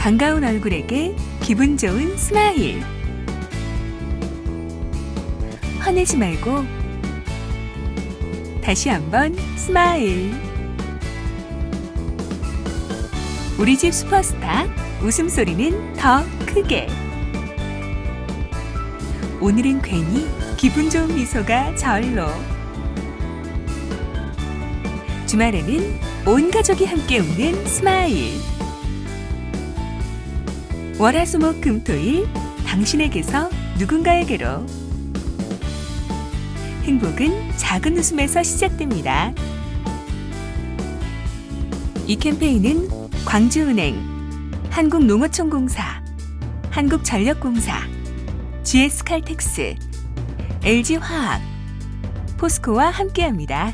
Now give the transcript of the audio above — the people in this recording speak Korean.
반가운 얼굴에게 기분 좋은 스마일. 화내지 말고 다시 한번 스마일. 우리 집 슈퍼스타 웃음소리는 더 크게. 오늘은 괜히 기분 좋은 미소가 절로. 주말에는 온 가족이 함께 웃는 스마일. 월화수목금토일 당신에게서 누군가에게로. 행복은 작은 웃음에서 시작됩니다. 이 캠페인은 광주은행, 한국농어촌공사, 한국전력공사, GS칼텍스, LG화학, 포스코와 함께합니다.